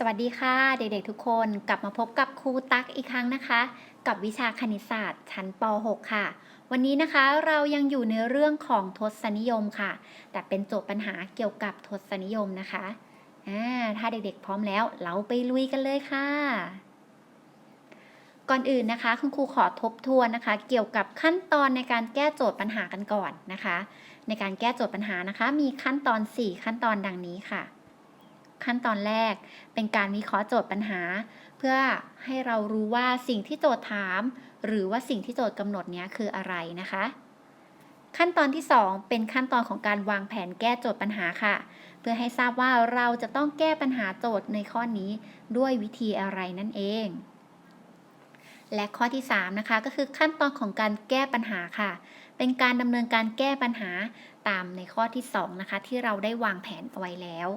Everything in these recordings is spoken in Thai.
สวัสดีค่ะ เด็กๆทุกคนกลับมาพบกับครูตั๊กอีกครั้งนะคะ กับวิชาคณิตศาสตร์ชั้นป .6 ค่ะ วันนี้นะคะเรายังอยู่ในเรื่องของทศนิยมค่ะ แต่เป็นโจทย์ปัญหาเกี่ยวกับทศนิยมนะคะอ่าถ้าเด็กๆพร้อมแล้วเราไปลุยกันเลยค่ะ ก่อนอื่นนะคะ คุณครูขอทบทวนนะคะ เกี่ยวกับขั้นตอนในการแก้โจทย์ปัญหากันก่อนนะคะ ในการแก้โจทย์ปัญหานะคะ มีขั้นตอน 4 ขั้นตอนดังนี้ค่ะ ขั้นตอนแรก เป็นการวิเคราะห์โจทย์ปัญหา เพื่อให้เรารู้ว่าสิ่งที่โจทย์ถาม หรือว่าสิ่งที่โจทย์กำหนดเนี้ยคืออะไรนะคะ ขั้นตอนที่ 2 เป็นขั้นตอนของการวางแผนแก้โจทย์ปัญหาค่ะ เพื่อให้ทราบว่าเราจะต้องแก้ปัญหาโจทย์ในข้อนี้ด้วยวิธีอะไรนั่นเอง และข้อที่3นะคะก็คือขั้นตอนของการแก้ปัญหาค่ะ เป็นการดำเนินการแก้ปัญหาตามในข้อที่2นะคะที่เราได้วางแผนเอาไว้แล้ว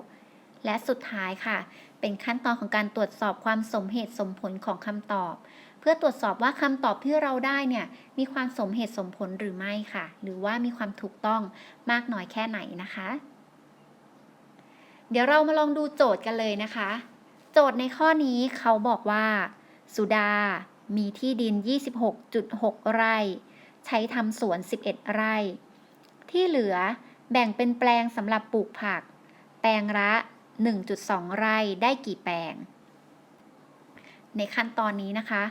และสุดท้ายค่ะ เป็นขั้นตอนของการตรวจสอบความสมเหตุสมผลของคำตอบ เพื่อตรวจสอบว่าคำตอบที่เราได้เนี่ยมีความสมเหตุสมผลหรือไม่ค่ะ หรือว่ามีความถูกต้องมากน้อยแค่ไหนนะคะ เดี๋ยวเรามาลองดูโจทย์กันเลยนะคะ โจทย์ในข้อนี้เขาบอกว่า สุดา มีที่ดิน 26.6 ไร่ ใช้ทำสวน 11 ไร่ ที่เหลือแบ่งเป็นแปลงสำหรับปลูกผัก แปลงละ 1.2 ไร่ได้กี่แปลง ในขั้นตอนนี้นะคะ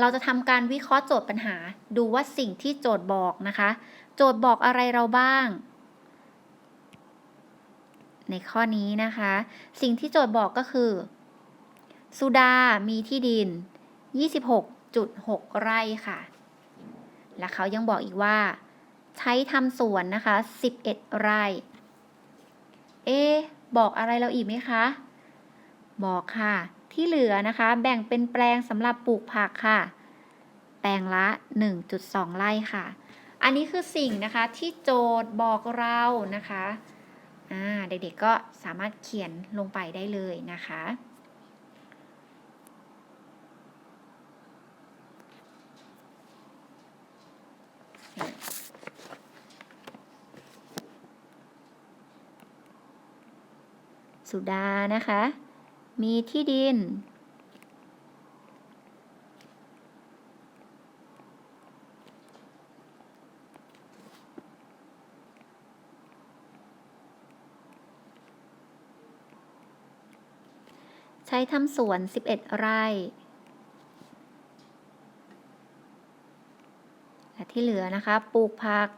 เราจะทำการวิเคราะห์โจทย์ปัญหา ดูว่าสิ่งที่โจทย์บอกนะคะ โจทย์บอกอะไรเราบ้าง ในข้อนี้นะคะ สิ่งที่โจทย์บอกก็คือ สุดามีที่ดิน 26.6 ไร่ค่ะ และเขายังบอกอีกว่า ใช้ทำสวนนะคะ 11 ไร่ เอ๊ะ บอกอะไรเราอีกไหมคะ บอกค่ะ ที่เหลือนะคะ แบ่งเป็นแปลงสำหรับปลูกผักค่ะ แปลงละ 1.2 ไร่ค่ะ อันนี้คือสิ่งนะคะที่โจทย์บอกเรานะคะเด็กๆก็สามารถเขียนลงไปได้เลยนะคะ สุดานะคะ มีที่ดิน ใช้ทำสวน 11 ไร่และที่เหลือนะคะ ปลูกผัก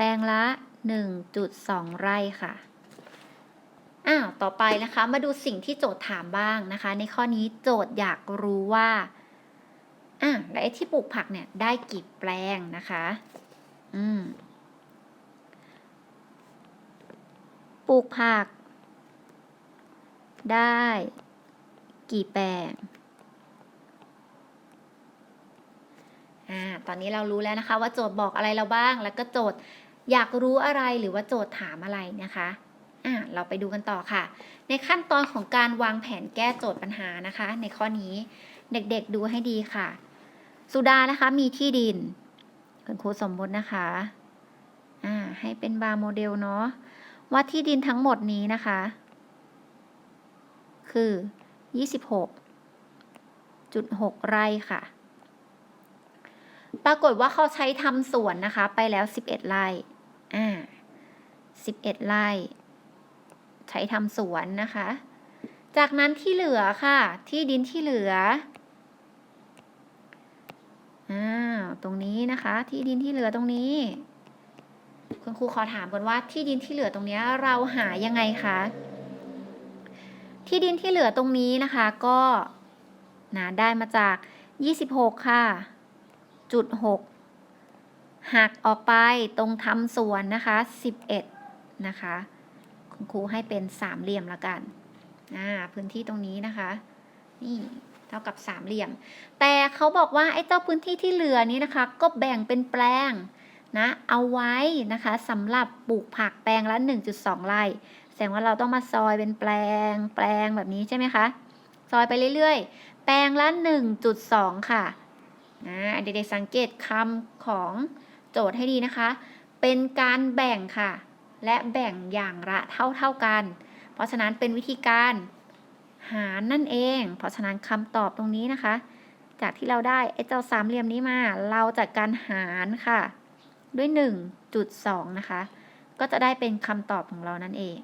ปลงละ 1.2 ไร่ค่ะอ้าวต่อไปนะคะมาดูสิ่งที่โจทย์ถามบ้างนะคะ ในข้อนี้โจทย์อยากรู้ว่าอะและไอ้ที่ปลูกผักเนี่ยได้กี่แปลงนะคะ อืมปลูกผัก ได้ กี่แปลงอ่าตอนนี้เรารู้แล้วนะคะ ว่าโจทย์บอกอะไรเราบ้าง แล้วก็โจทย์ อยากรู้อะไรหรือว่าโจทย์ถามอะไรนะคะอ่าเราไปดูกันต่อค่ะ ในขั้นตอนของการวางแผนแก้โจทย์ปัญหานะคะ ในข้อนี้เด็กๆดูให้ดีค่ะ สุดานะคะมีที่ดินคุณครูสมมตินะคะอ่าให้เป็นบาร์โมเดลเนาะว่าที่ดินทั้งหมดนี้นะคะ คือ 26.6 ไร่ค่ะ ปรากฏว่าเขาใช้ทำสวนนะคะ ไปแล้ว 11 ไร่ อ่า11ไร่ใช้ทำสวนนะคะ จากนั้นที่เหลือค่ะ ที่ดินที่เหลืออ่าตรงนี้นะคะ ที่ดินที่เหลือตรงนี้ คุณครูขอถามก่อนว่าที่ดินที่เหลือตรงนี้เราหายังไงคะที่ดินที่เหลือตรงนี้นะคะก็นะได้มาจาก 26 ค่ะ จุด 6 หักออกไปตรงทำส่วนนะคะ 11 นะคะ คุณครูให้เป็นสามเหลี่ยมละกันอ่าพื้นที่ตรงนี้นะคะ นี่เท่ากับสามเหลี่ยม แต่เขาบอกว่าไอ้เจ้าพื้นที่ที่เหลือนี้นะคะ ก็แบ่งเป็นแปลงนะ เอาไว้นะคะสำหรับปลูกผักแปลงละ 1.2 ไร่ แสดงว่าเราต้องมาซอยเป็นแปลง แปลงแบบนี้ใช่ไหมคะ ซอยไปเรื่อยๆ แปลงละ 1.2 ค่ะนะเด็กๆสังเกตคำของ โจทย์ให้ดีนะคะ เป็นการแบ่งค่ะ และแบ่งอย่างละเท่าเท่ากัน เพราะฉะนั้นเป็นวิธีการหารนั่นเอง เพราะฉะนั้นคำตอบตรงนี้นะคะ จากที่เราได้ไอ้เจ้าสามเหลี่ยมนี้มา เราจากการหารค่ะ ด้วย 1.2 นะคะ ก็จะได้เป็นคำตอบของเรานั่นเอง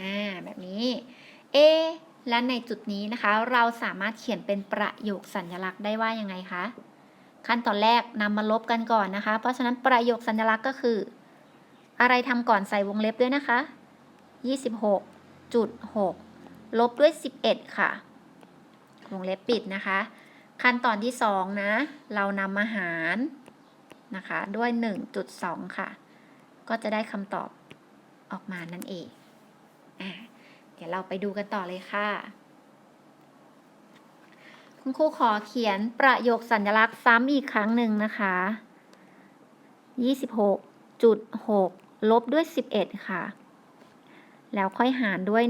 อ่า แบบนี้ เอ และในจุดนี้นะคะ เราสามารถเขียนเป็นประโยคสัญลักษณ์ได้ว่ายังไงคะ ขั้นตอนแรกนำมาลบกันก่อนนะคะ เพราะฉะนั้นประโยคสัญลักษณ์ก็คือ อะไรทำก่อนใส่วงเล็บด้วยนะคะ 26.6 ลบด้วย 11 ค่ะ วงเล็บปิดนะคะ ขั้นตอนที่ 2 นะ เรานำมาหารนะคะ ด้วย 1.2 ค่ะ ก็จะได้คำตอบออกมานั่นเองอะเดี๋ยวเราไปดูกันต่อเลยค่ะ คุณครูขอเขียนประโยคสัญลักษณ์ซ้ำอีกครั้งหนึ่งนะคะ26.6 ลบด้วย 11 ค่ะ แล้วค่อยหารด้วย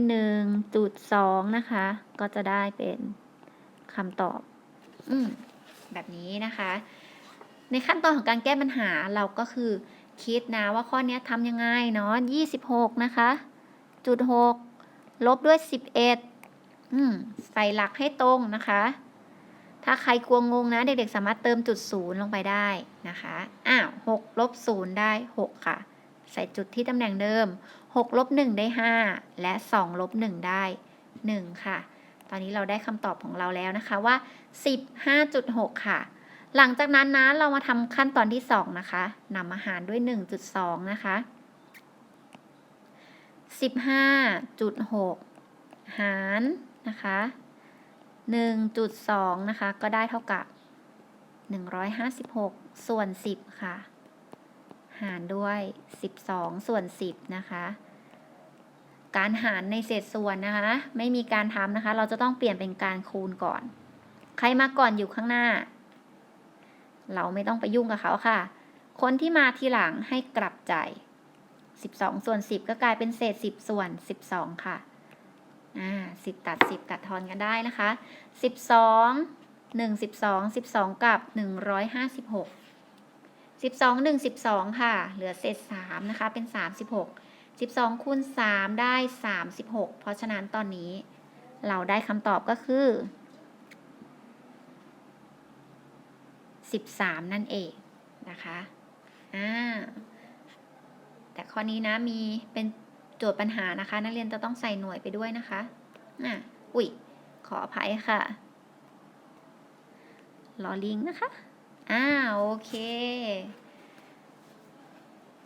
1.2 นะคะ ก็จะได้เป็นคำตอบอืแบบนี้นะคะ ในขั้นตอนของการแก้ปัญหาเราก็คือคิดนะว่าข้อนี้ทำยังไงเนาะ26 นะคะ จุด 6 ลบด้วย 11อืมใส่หลักให้ตรงนะคะ ถ้าใครกลัวงงนะ เด็กๆสามารถเติมจุดศูนย์ลงไปได้นะคะอ้าว6ลบ0ได้6ค่ะ ใส่จุดที่ตำแหน่งเดิม6ลบ1ได้5และ2ลบ1ได้1ค่ะ ตอนนี้เราได้คำตอบของเราแล้วนะคะว่า15.6ค่ะ หลังจากนั้นนะเรามาทำขั้นตอนที่2นะคะนำอาหารด้วย1.2นะคะ15.6หารนะคะ 1.2 นะคะ ก็ได้เท่ากับ 156 ส่วน 10 ค่ะ หารด้วย 12 ส่วน 10 นะคะ การหารในเศษส่วนนะคะ ไม่มีการทำนะคะ เราจะต้องเปลี่ยนเป็นการคูณก่อน ใครมาก่อนอยู่ข้างหน้า เราไม่ต้องไปยุ่งกับเขาค่ะ คนที่มาทีหลังให้กลับใจ 12 ส่วน 10 ก็กลายเป็นเศษ 10 ส่วน 12 ค่ะ สิบตัดสิบตัดทอนกันได้นะคะสิบสองหนึ่งสิบสองสิบสองกับหนึ่งร้อยห้าสิบหกสิบสองหนึ่งสิบสองค่ะ เหลือเศษสามนะคะเป็นสามสิบหกสิบสองคูณสามได้สามสิบหกเพราะฉะนั้นตอนนี้เราได้คำตอบก็คือสิบสามนั่นเองนะคะอ่าแต่ข้อนี้นะมีเป็น โจทย์ปัญหานะคะ นักเรียนจะต้องใส่หน่วยไปด้วยนะคะอะอุ๊ย ขออภัยค่ะลอลิงนะคะ อ่า โอเค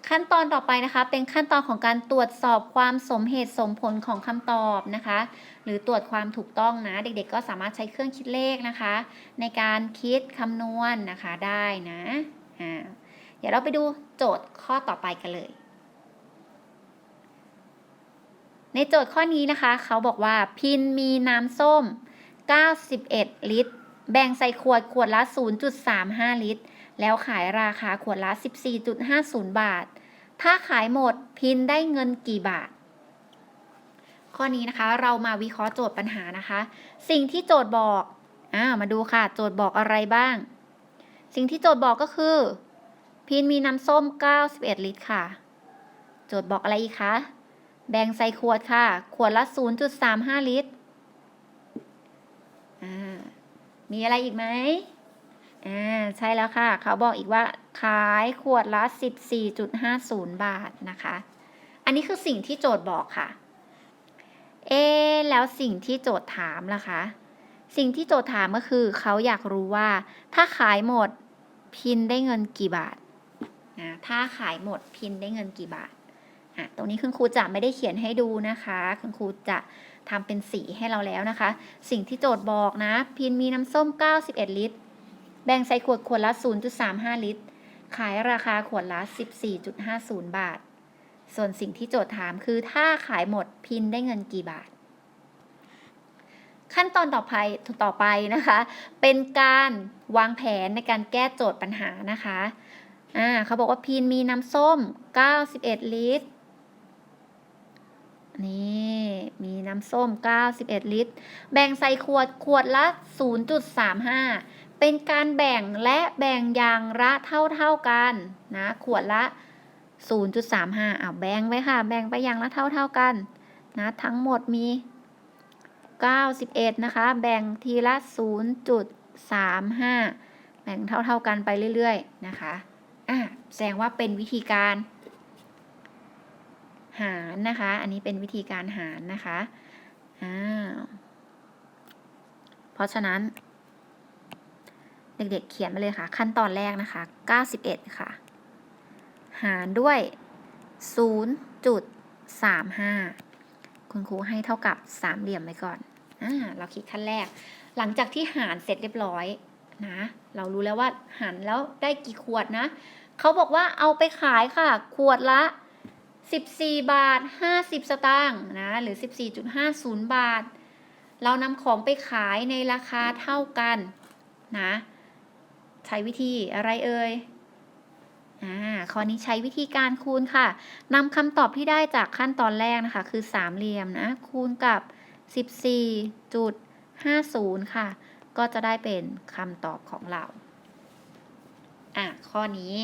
ขั้นตอนต่อไปนะคะ เป็นขั้นตอนของการตรวจสอบความสมเหตุสมผลของคำตอบนะคะ หรือตรวจความถูกต้องนะ เด็กๆ ก็สามารถใช้เครื่องคิดเลขนะคะ ในการคิดคำนวณนนะคะได้นะ อ่า เดี๋ยวเราไปดูโจทย์ข้อต่อไปกันเลย ในโจทย์ข้อนี้นะคะ เขาบอกว่าพินมีน้ำส้ม 91 ลิตร แบ่งใส่ขวดขวดละ 0.35 ลิตร แล้วขายราคาขวดละ 14.50 บาท ถ้าขายหมดพินได้เงินกี่บาท ข้อนี้นะคะเรามาวิเคราะห์โจทย์ปัญหานะคะ สิ่งที่โจทย์บอกอ่ามาดูค่ะ โจทย์บอกอะไรบ้าง สิ่งที่โจทย์บอกก็คือ พินมีน้ำส้ม 91 ลิตรค่ะ โจทย์บอกอะไรอีกคะ แบ่งใส่ขวดค่ะ ขวดละ 0.35 ลิตรอ่ามีอะไรอีกไหมอ่าใช่แล้วค่ะ เขาบอกอีกว่าขายขวดละ 14.50 บาทนะคะ อันนี้คือสิ่งที่โจทย์บอกค่ะ เอ๊แล้วสิ่งที่โจทย์ถามล่ะคะ สิ่งที่โจทย์ถามก็คือเขาอยากรู้ว่า ถ้าขายหมดพินได้เงินกี่บาทอ่าถ้าขายหมดพินได้เงินกี่บาท อะตรงนี้คุณครูจะไม่ได้เขียนให้ดูนะคะ คุณครูจะทำเป็นสีให้เราแล้วนะคะ สิ่งที่โจทย์บอกนะ พินมีน้ำส้ม 91 ลิตร แบ่งใส่ขวดขวดละ 0.35 ลิตร ขายราคาขวดละ 14.50 บาท ส่วนสิ่งที่โจทย์ถามคือถ้าขายหมดพินได้เงินกี่บาท ขั้นตอนต่อไปต่อไปนะคะ เป็นการวางแผนในการแก้โจทย์ปัญหานะคะ อ่าเขาบอกว่าพินมีน้ำส้ม 91 ลิตร นี่มีน้ำส้ม 91 ลิตร แบ่งใส่ขวดขวดละ 0.35 เป็นการแบ่งและแบ่งอย่างละเท่าเท่าๆกันนะขวดละ 0.35เอาแบ่งไปค่ะ แบ่งไปอย่างละเท่าเท่าๆกันนะทั้งหมดมี 91 นะคะ แบ่งทีละ 0.35 แบ่งเท่าเท่าๆกันไปเรื่อยๆนะคะอะแสดงว่าเป็นวิธีการ หารนะคะ อันนี้เป็นวิธีการหารนะคะอ้าวเพราะฉะนั้น เด็กๆเขียนมาเลยค่ะ ขั้นตอนแรกนะคะ 91 ค่ะ หารด้วย 0.35 คุณครูให้เท่ากับสามเหลี่ยมไว้ก่อนอ่าเราคิดขั้นแรก หลังจากที่หารเสร็จเรียบร้อยนะเรารู้แล้วว่าหารแล้วได้กี่ขวดนะ เขาบอกว่าเอาไปขายค่ะ ขวดละ 14 บาท 50 สตางค์นะหรือ 14.50 บาท เรานำของไปขายในราคาเท่ากันนะใช้วิธีอะไรเอ่ยอ่าข้อนี้ใช้วิธีการคูณค่ะนำคำตอบที่ได้จากขั้นตอนแรกนะคะ คือสามเหลี่ยมนะ คูณกับ 14.50 ค่ะ ก็จะได้เป็นคำตอบของเราอะข้อนี้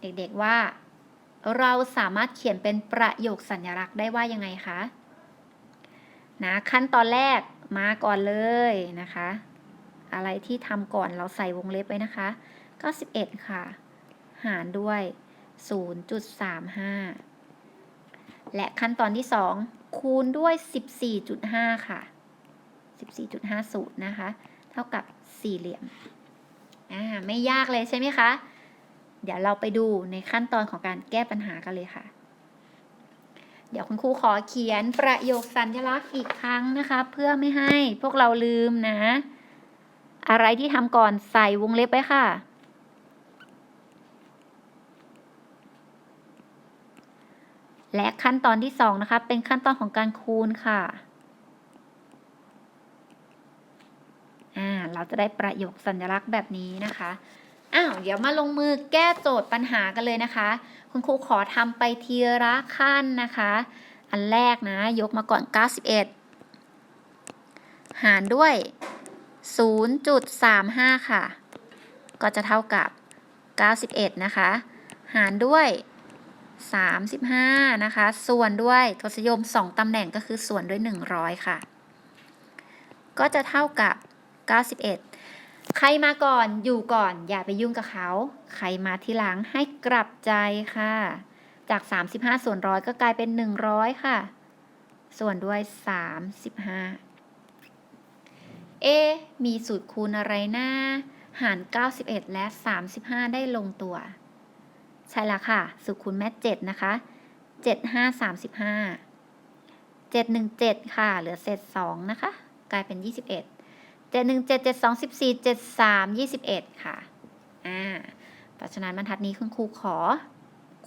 เด็กๆว่า เราสามารถเขียนเป็นประโยคสัญลักษณ์ได้ว่ายังไงคะนะขั้นตอนแรกมาก่อนเลยนะคะ อะไรที่ทำก่อนเราใส่วงเล็บไว้นะคะก็11ค่ะ หารด้วย 0.35 และขั้นตอนที่ 2 คูณด้วย 14.5 ค่ะ 14.50 นะคะ เท่ากับสี่เหลี่ยม อ่า ไม่ยากเลยใช่ไหมคะ เดี๋ยวเราไปดูในขั้นตอนของการแก้ปัญหากันเลยค่ะ เดี๋ยวคุณครูขอเขียนประโยคสัญลักษณ์อีกครั้งนะคะ เพื่อไม่ให้พวกเราลืมนะ อะไรที่ทำก่อนใส่วงเล็บไว้ค่ะ และขั้นตอนที่สองนะคะ เป็นขั้นตอนของการคูณค่ะอ่าเราจะได้ประโยคสัญลักษณ์แบบนี้นะคะ อ้าวเดี๋ยวมาลงมือแก้โจทย์ปัญหากันเลยนะคะ คุณครูขอทำไปทีละขั้นนะคะ อันแรกนะ ยกมาก่อน 91 หารด้วย 0.35 ค่ะ ก็จะเท่ากับ 91 นะคะ หารด้วย 35 นะคะ ส่วนด้วยทศนิยม 2ตำแหน่งก็คือส่วนด้วย 100 ค่ะ ก็จะเท่ากับ 91 ใครมาก่อนอยู่ก่อน อย่าไปยุ่งกับเขา ใครมาทีหลังให้กลับใจค่ะ จาก 35 ส่วนร้อยก็กลายเป็น 100 ค่ะ ส่วนด้วย 35 เอ มีสูตรคูณอะไรนะ หาร 91 และ 35 ได้ลงตัว ใช่แล้วค่ะ สูตรคูณแม่ 7 นะคะ 75 35 717 ค่ะ เหลือเศษ 2 นะคะ กลายเป็น 21 จ็ดหนึ่งเจ็ดเจ็ดสองสิบสี่เจ็ดสามยี่สิบเอ็ดค่ะ อ่า เพราะฉะนั้นบรรทัดนี้คุณครูขอ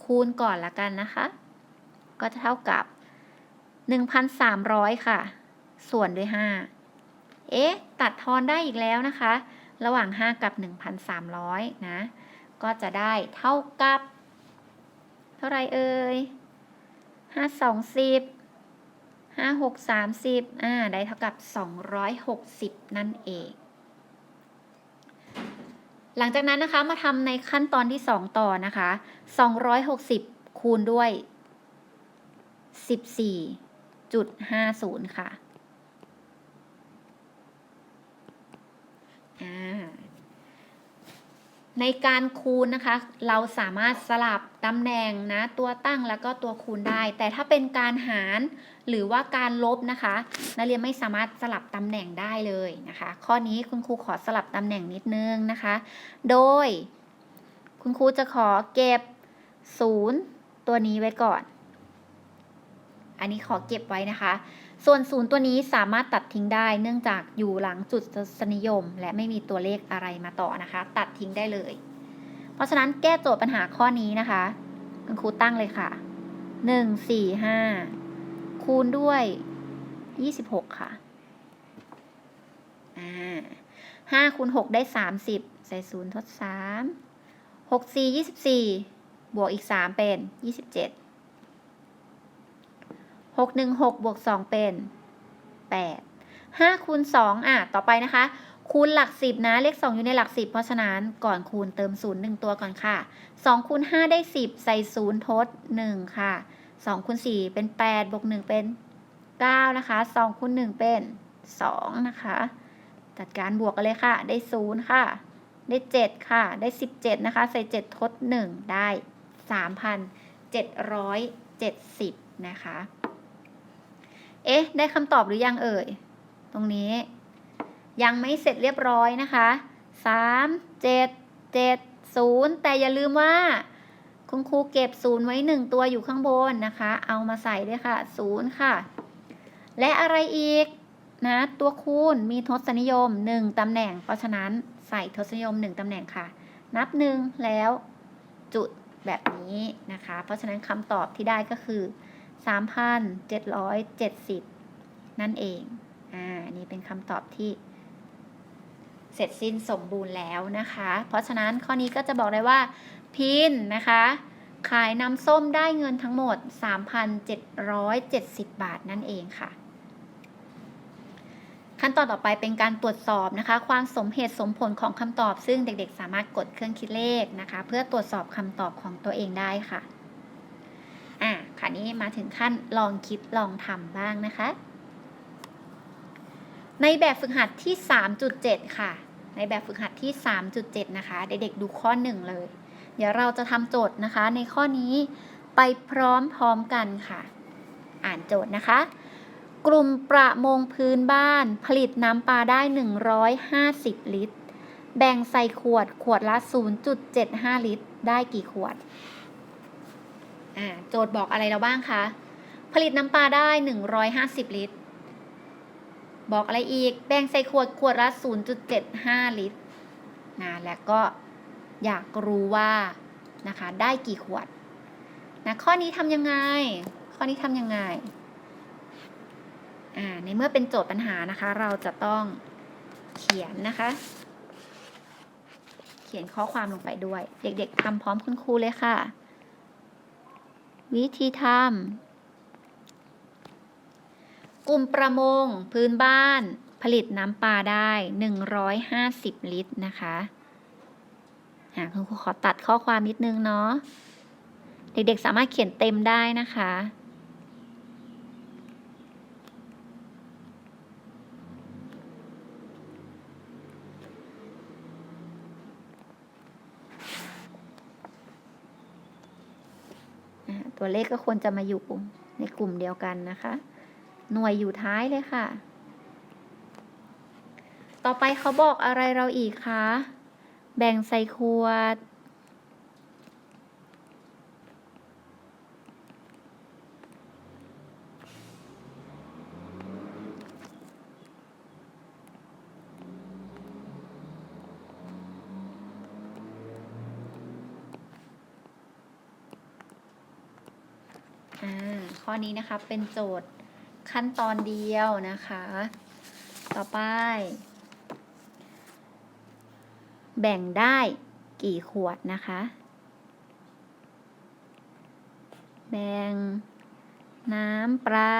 คูณก่อนละกันนะคะ ก็จะเท่ากับหนึ่งพันสามร้อยค่ะ ส่วนด้วยห้าเอ๊ะ ตัดทอนได้อีกแล้วนะคะ ระหว่างห้ากับหนึ่งพันสามร้อยนะ ก็จะได้เท่ากับ เท่าไรเอ่ยห้าสองสิบ 5 6 30อ่า ได้เท่ากับ260นั่นเอง หลังจากนั้นนะคะมาทำในขั้นตอนที่2ต่อนะคะ260คูณด้วย14.50ค่ะ อ่า ในการคูณนะคะ เราสามารถสลับตำแหน่งนะตัวตั้งแล้วก็ตัวคูณได้ แต่ถ้าเป็นการหารหรือว่าการลบนะคะ นักเรียนไม่สามารถสลับตำแหน่งได้เลยนะคะ ข้อนี้คุณครูขอสลับตำแหน่งนิดนึงนะคะ โดย คุณครูจะขอเก็บ 0 ตัวนี้ไว้ก่อน อันนี้ขอเก็บไว้นะคะ ส่วนศูนย์ตัวนี้สามารถตัดทิ้งได้ เนื่องจากอยู่หลังจุดทศนิยม และไม่มีตัวเลขอะไรมาต่อนะคะ ตัดทิ้งได้เลย เพราะฉะนั้นแก้โจทย์ปัญหาข้อนี้นะคะคุณครูตั้งเลยค่ะหนึ่งสี่ห้าคูณด้วยยี่สิบหกค่ะอ่าห้าคูณหกได้สามสิบใส่ศูนย์ทดสามหกสี่ยี่สิบสี่บวกอีกสามเป็นยี่สิบเจ็ด หกหนึ่งหกบวกสองเป็นแปดห้าคูณสองอะ ต่อไปนะคะ คูณหลักสิบนะ เลขสองอยู่ในหลักสิบเพราะฉะนั้นก่อนคูณเติมศูนย์หนึ่งตัวก่อนค่ะสองคูณห้าได้สิบใส่ศูนย์ทดหนึ่งค่ะสองคูณสี่เป็นแปดบวกหนึ่งเป็นเก้านะคะสองคูณหนึ่งเป็นสองนะคะ จัดการบวกกันเลยค่ะ ได้ศูนย์ค่ะ ได้เจ็ดค่ะ ได้สิบเจ็ดนะคะ ใส่เจ็ดทดหนึ่งได้สามพันเจ็ดร้อยเจ็ดสิบนะคะ เอ๊ะ ได้คำตอบหรือยังเอ่ย ตรงนี้ ยังไม่เสร็จเรียบร้อยนะคะสามเจ็ดเจ็ดศูนย์แต่อย่าลืมว่า คุณครูเก็บศูนย์ไว้หนึ่งตัวอยู่ข้างบนนะคะ เอามาใส่ด้วยค่ะศูนย์ค่ะ และอะไรอีกนะ ตัวคูณมีทศนิยม1ตำแหน่ง เพราะฉะนั้นใส่ทศนิยม1ตำแหน่งค่ะ นับหนึ่งแล้วจุดแบบนี้นะคะ เพราะฉะนั้นคำตอบที่ได้ก็คือ 3,770 นั่นเอง อ่า นี่เป็นคำตอบที่ เสร็จสิ้นสมบูรณ์แล้วนะคะ เพราะฉะนั้นข้อนี้ก็จะบอกได้ว่า พินนะคะ ขายน้ำส้มได้เงินทั้งหมด 3,770 บาทนั่นเองค่ะขั้นตอนต่อไปเป็นการตรวจสอบนะคะ ความสมเหตุสมผลของคำตอบ ซึ่งเด็กๆ สามารถกดเครื่องคิดเลขนะคะ เพื่อตรวจสอบคำตอบของตัวเองได้ค่ะ อะค่ะนี้มาถึงขั้นลองคิดลองทำบ้างนะคะ ในแบบฝึกหัดที่ 3.7 ค่ะ ในแบบฝึกหัดที่ 3.7 นะคะ เด็กๆดูข้อ 1 เลย เดี๋ยวเราจะทำโจทย์นะคะ ในข้อนี้ไปพร้อมๆกันค่ะ อ่านโจทย์นะคะ กลุ่มประมงพื้นบ้านผลิตน้ำปลาได้ 150 ลิตร แบ่งใส่ขวดขวดละ 0.75 ลิตร ได้กี่ขวด โจทย์บอกอะไรเราบ้างคะ ผลิตน้ำปลาได้ 150 ลิตร บอกอะไรอีก แบ่งใส่ขวดขวดละ 0.75 ลิตรนะและก็อยากรู้ว่านะคะ ได้กี่ขวดนะข้อนี้ทำยังไง ข้อนี้ทำยังไงอ่าในเมื่อเป็นโจทย์ปัญหานะคะ เราจะต้องเขียนนะคะ เขียนข้อความลงไปด้วย เด็กๆทำพร้อมคุณครูเลยค่ะ วิธีทำกลุ่มประมงพื้นบ้าน ผลิตน้ำปลาได้ 150 ลิตรนะคะคุณครูขอตัดข้อความนิดนึงเนาะเด็กๆสามารถเขียนเต็มได้นะคะ ตัวเลขก็ควรจะมาอยู่ในกลุ่มเดียวกันนะคะ หน่วยอยู่ท้ายเลยค่ะ ต่อไปเขาบอกอะไรเราอีกคะ แบ่งใส่ขวด นี้นะคะ เป็นโจทย์ขั้นตอนเดียวนะคะ ต่อไป แบ่งได้กี่ขวดนะคะ แบ่งน้ำปลา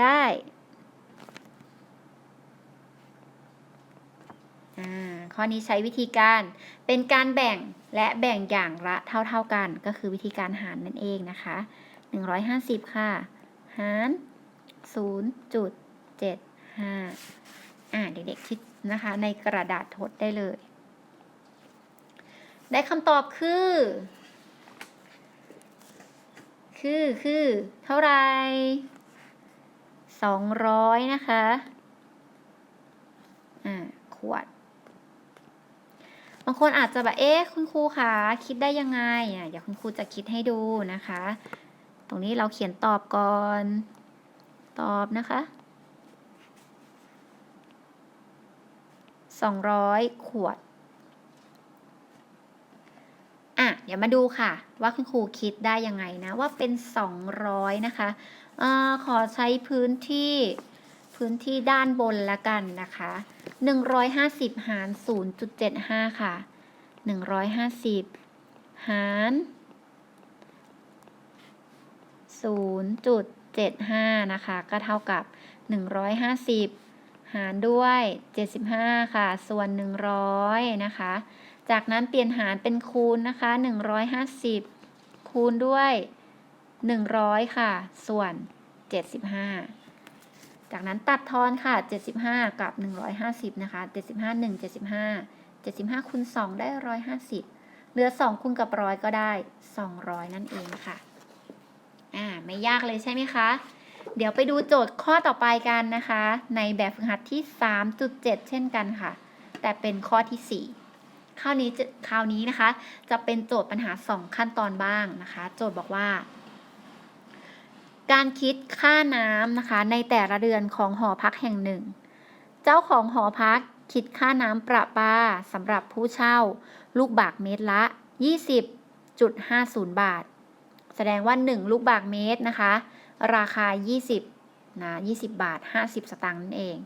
ได้ข้อนี้ใช้วิธีการเป็นการแบ่งและแบ่งอย่างละเท่า ๆกัน ก็คือวิธีการหารนั่นเองนะคะ 150 ค่ะ หาร 0.75 อ่าเด็กๆคิดนะคะ ในกระดาษทดได้เลย ได้คำตอบคือ คือคือ เท่าไหร200 นะคะ อ่า ขวดบางคนอาจจะแบบ เอ๊ะ คุณครูคะคิดได้ยังไงอะเดี๋ยวคุณครูจะคิดให้ดูนะคะ ตรงนี้เราเขียนตอบก่อน ตอบนะคะ200 ขวด อะ เดี๋ยวมาดูค่ะ ว่าคุณครูคิดได้ยังไงนะ ว่าเป็น 200 นะคะอ่าขอใช้พื้นที่พื้นที่ด้านบนละกันนะคะ 150 หาร 0.75 ค่ะ 150 หาร 0.75 นะคะ ก็เท่ากับ 150 หารด้วย 75 ค่ะ ส่วน 100 นะคะ จากนั้นเปลี่ยนหารเป็นคูณนะคะ 150 คูณด้วย 100 ค่ะ ส่วน 75จากนั้นตัดทอนค่ะ 75 กับ 150 นะคะ 75 1 75 75คูณ2ได้ 150 เหลือ 2คูณกับร้อยก็ได้ 200 นั่นเองค่ะ อ่าไม่ยากเลยใช่ไหมคะ เดี๋ยวไปดูโจทย์ข้อต่อไปกันนะคะ ในแบบฝึกหัดที่ 3.7 เช่นกันค่ะ แต่เป็นข้อที่ 4 คราวนี้คราวนี้นะคะ จะเป็นโจทย์ปัญหา 2 ขั้นตอนบ้างนะคะ โจทย์บอกว่า การคิดค่าน้ำนะคะ ในแต่ละเดือนของหอพักแห่งหนึ่ง เจ้าของหอพักคิดค่าน้ำประปาสำหรับผู้เช่า ลูกบากเมตรละ 20.50 บาท แสดงว่า 1 ลูกบากเมตรนะคะ ราคา 20นะ20 บาท 50 สตางค์นั่นเอง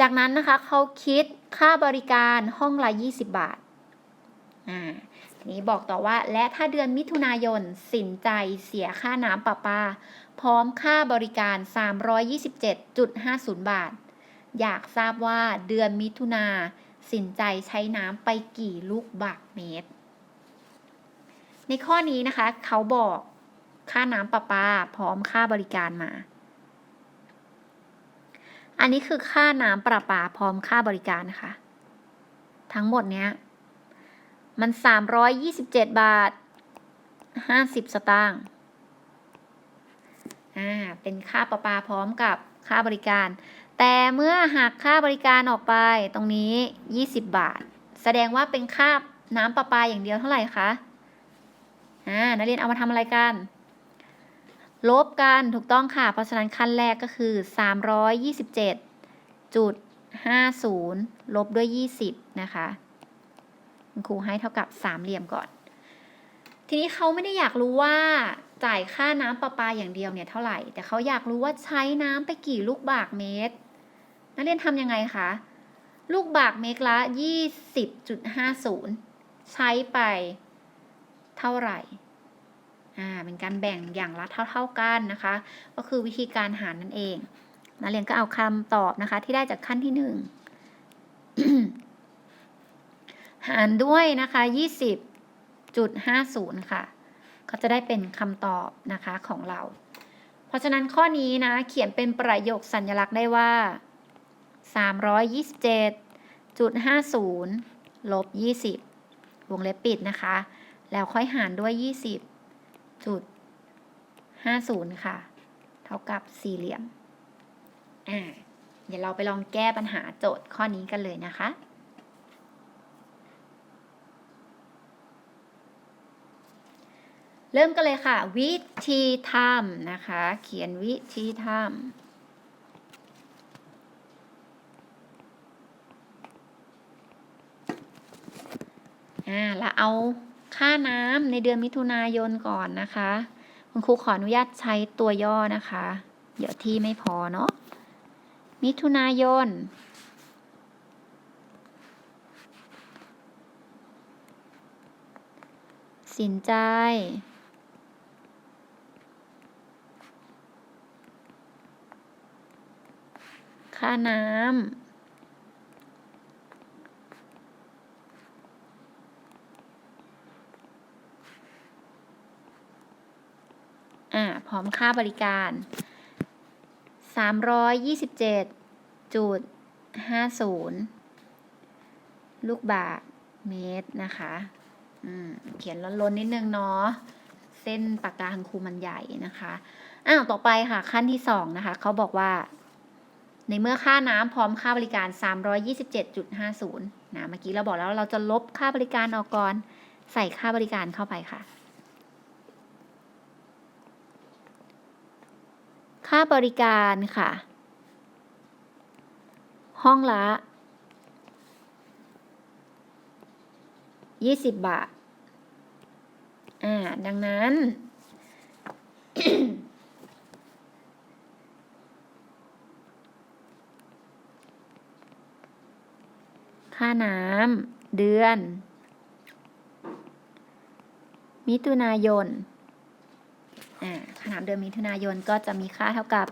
จากนั้นนะคะเขาคิดค่าบริการห้องละ 20 บาทอ่าทีนี้บอกต่อว่าและถ้าเดือนมิถุนายนสินใจเสียค่าน้ำประปา พร้อมค่าบริการ 327.50 บาท อยากทราบว่าเดือนมิถุนาสินใจใช้น้ำไปกี่ลูกบาศก์เมตร ในข้อนี้นะคะเขาบอก ค่าน้ำประปา พร้อมค่าบริการมา อันนี้คือค่าน้ำประปา พร้อมค่าบริการนะคะ ทั้งหมดเนี้ย มัน 327 บาท 50 สตางค์อ่า เป็นค่าประปาพร้อมกับค่าบริการ แต่เมื่อหักค่าบริการออกไปตรงนี้ 20 บาท แสดงว่าเป็นค่าน้ำประปาอย่างเดียวเท่าไหร่คะ อ่า นักเรียนเอามาทำอะไรกัน ลบกันถูกต้องค่ะ เพราะฉะนั้นขั้นแรกก็คือ 327.50 ลบด้วย 20 นะคะครูให้เท่ากับสามเหลี่ยมก่อน ทีนี้เขาไม่ได้อยากรู้ว่าจ่ายค่าน้ำประปาอย่างเดียวเนี่ยเท่าไหร่ แต่เขาอยากรู้ว่าใช้น้ำไปกี่ลูกบากเมตร นักเรียนทำยังไงคะ ลูกบาศก์เมตรละ 20.50 ใช้ไปเท่าไหร่ อ่าเป็นการแบ่งอย่างละเท่า ๆกันนะคะ ก็คือวิธีการหารนั่นเองนักเรียนก็เอาคำตอบนะคะ ที่ได้จากขั้นที่หนึ่งหารด้วยนะคะ20.50ค่ะ ก็จะได้เป็นคำตอบนะคะของเรา เพราะฉะนั้นข้อนี้นะ เขียนเป็นประโยคสัญลักษณ์ได้ว่า327.50ลบ20วงเล็บปิดนะคะ แล้วค่อยหารด้วย 20.50ค่ะ เท่ากับสี่เหลี่ยม อ่า เดี๋ยวเราไปลองแก้ปัญหาโจทย์ข้อนี้กันเลยนะคะ เริ่มกันเลยค่ะ วิธีทำนะคะ เขียนวิธีทำอ่าแล้วเอา ค่าน้ำในเดือนมิถุนายนก่อนนะคะ คุณครูขออนุญาตใช้ตัวย่อนะคะ เดี๋ยวที่ไม่พอเนาะมิถุนายนสินใจ ค่าน้ำ อ่าพร้อมค่าบริการ 327จุด50 ลูกบาศก์เมตรนะคะอืมเขียนล้นๆนิดนึงเนาะเส้นปากกาของครูมันใหญ่นะคะอ้าวต่อไปค่ะขั้นที่สองนะคะเขาบอกว่า ในเมื่อค่าน้ำพร้อมค่าบริการ 327.50นะเมื่อกี้เราบอกแล้วเราจะลบค่าบริการออกก่อน ใส่ค่าบริการเข้าไปค่ะ ค่าบริการค่ะ ห้องละ 20 บาท อ่า ดังนั้น ค่าน้ำเดือน มิถุนายน อ่าค่าน้ำเดือนมิถุนายนก็จะมีค่าเท่ากับ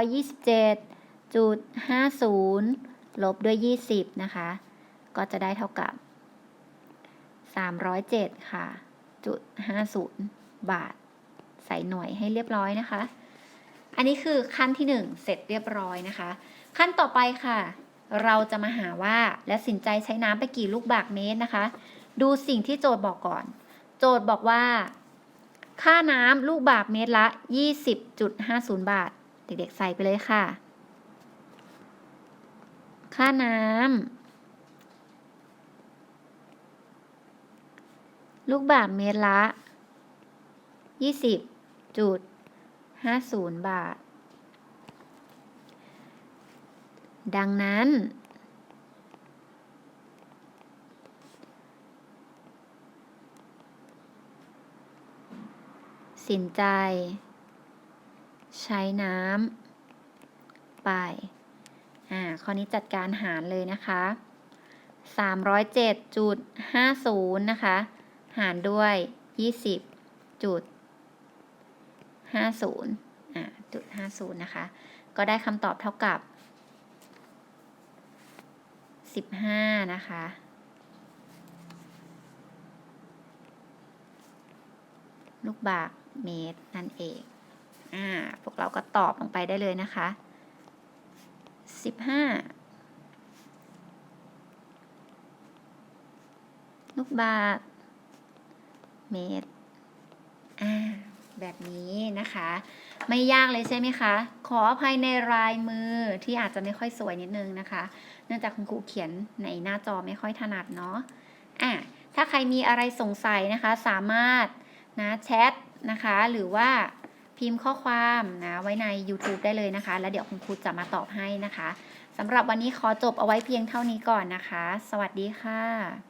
327จุดห้าศูนย์ลบด้วยยี่สิบนะคะ ก็จะได้เท่ากับสามร้อยเจ็ดค่ะจุดห้าศูนย์บาท ใส่หน่วยให้เรียบร้อยนะคะ อันนี้คือขั้นที่หนึ่งเสร็จเรียบร้อยนะคะ ขั้นต่อไปค่ะ เราจะมาหาว่าและสินใจใช้น้ำไปกี่ลูกบาศก์เมตรนะคะ ดูสิ่งที่โจทย์บอกก่อน โจทย์บอกว่า ค่าน้ำลูกบาศก์เมตรละ 20.50 บาท เด็กๆ ใส่ไปเลยค่ะ ค่าน้ำลูกบาศก์เมตรละ 20.50 บาท ดังนั้น สินใจ ใช้น้ำไปอ่าข้อนี้จัดการหารเลยนะคะ307.50 นะคะ หารด้วย 20จุด50อ่าจุด50 นะคะ ก็ได้คำตอบเท่ากับ 15 นะคะ ลูกบาศก์เมตรนั่นเองอ่าพวกเราก็ตอบลงไปได้เลยนะคะ 15 ลูกบาศก์เมตรอ่าแบบนี้นะคะ ไม่ยากเลยใช่ไหมคะ ขออภัยในลายมือที่อาจจะไม่ค่อยสวยนิดนึงนะคะ เนื่องจากคุณครูเขียนในหน้าจอไม่ค่อยถนัดเนาะอะถ้าใครมีอะไรสงสัยนะคะ สามารถ นะแชทนะคะ หรือว่าพิมพ์ข้อความนะไว้ใน YouTube ได้เลยนะคะ แล้วเดี๋ยวคุณครูจะมาตอบให้นะคะสำหรับวันนี้ขอจบเอาไว้เพียงเท่านี้ก่อนนะคะ สวัสดีค่ะ